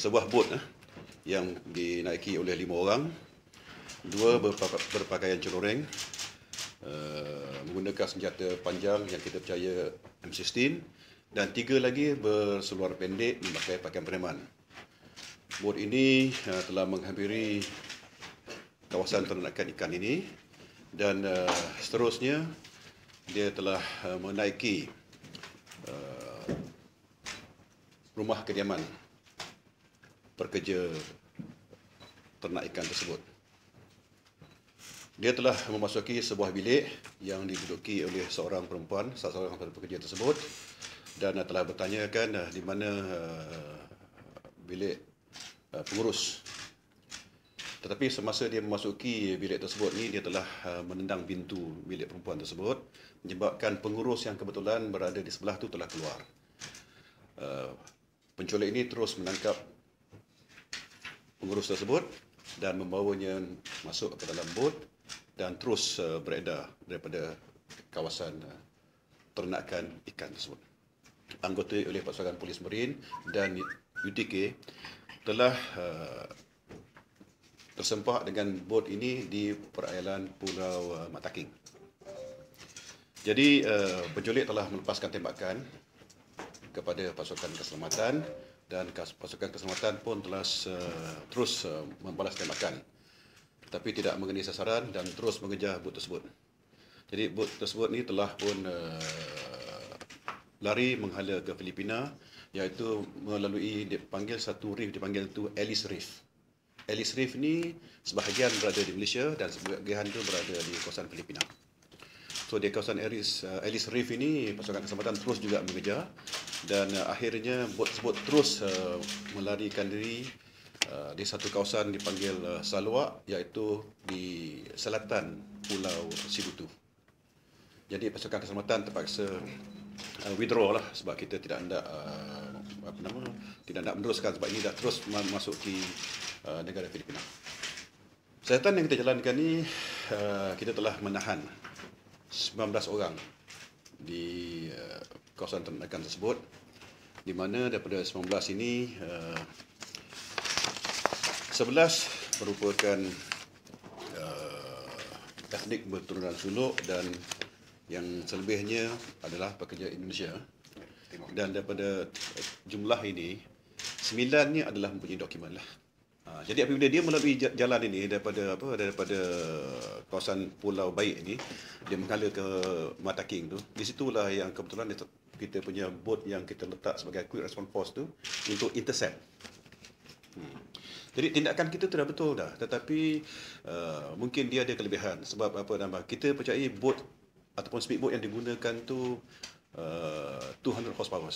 sebuah bot eh, yang dinaiki oleh lima orang. Dua berpakaian celoreng, uh, menggunakan senjata panjang yang kita percaya M16 dan tiga lagi berseluar pendek memakai pakaian preman. Bot ini uh, telah menghampiri kawasan ternakan ikan ini dan uh, seterusnya dia telah uh, menaiki uh, rumah kediaman pekerja ternak ikan tersebut. Dia telah memasuki sebuah bilik yang diduduki oleh seorang perempuan, salah seorang pekerja tersebut dan telah bertanyakan di mana uh, bilik uh, pengurus. Tetapi semasa dia memasuki bilik tersebut ni dia telah uh, menendang pintu bilik perempuan tersebut menyebabkan pengurus yang kebetulan berada di sebelah tu telah keluar. Penculik ini terus menangkap pengurus tersebut dan membawanya masuk ke dalam bot dan terus uh, beredar daripada kawasan uh, ternakan ikan tersebut. Anggota oleh pasukan polis marin dan UTK telah uh, dengan bot ini di perairan Pulau uh, Mataking. Jadi uh, penculik telah melepaskan tembakan kepada pasukan keselamatan dan pasukan keselamatan pun telah uh, terus uh, membalas tembakan tapi tidak mengenai sasaran dan terus mengejar bot tersebut. Jadi bot tersebut ni telah pun uh, lari menghala ke Filipina iaitu melalui dipanggil satu reef dipanggil itu Alice Reef. Alice Reef ni sebahagian berada di Malaysia dan sebahagian itu berada di kawasan Filipina. So di kawasan Alice, uh, Alice Reef ini pasukan keselamatan terus juga mengejar dan uh, akhirnya bot tersebut terus uh, melarikan diri uh, di satu kawasan dipanggil uh, Saluak iaitu di selatan Pulau Sibutu. Jadi pasukan keselamatan terpaksa uh, withdraw lah sebab kita tidak hendak uh, apa nama tidak nak meneruskan sebab ini dah terus memasuki uh, negara Filipina. Siasatan yang kita jalankan ni uh, kita telah menahan 19 orang di kawasan ternakan tersebut di mana daripada 19 ini uh, 11 merupakan uh, etnik berturunan suluk dan yang selebihnya adalah pekerja Indonesia. Dan daripada jumlah ini sembilannya adalah mempunyai dokumen lah. Ha, jadi apabila dia melalui jalan ini daripada apa daripada kawasan Pulau Baik ini dia menghala ke Mata King tu di situlah yang kebetulan kita punya bot yang kita letak sebagai quick response force tu untuk intercept. Hmm. Jadi tindakan kita sudah betul dah tetapi uh, mungkin dia ada kelebihan sebab apa nama kita percayai bot ataupun speedboat yang digunakan tu uh, 200 horsepower.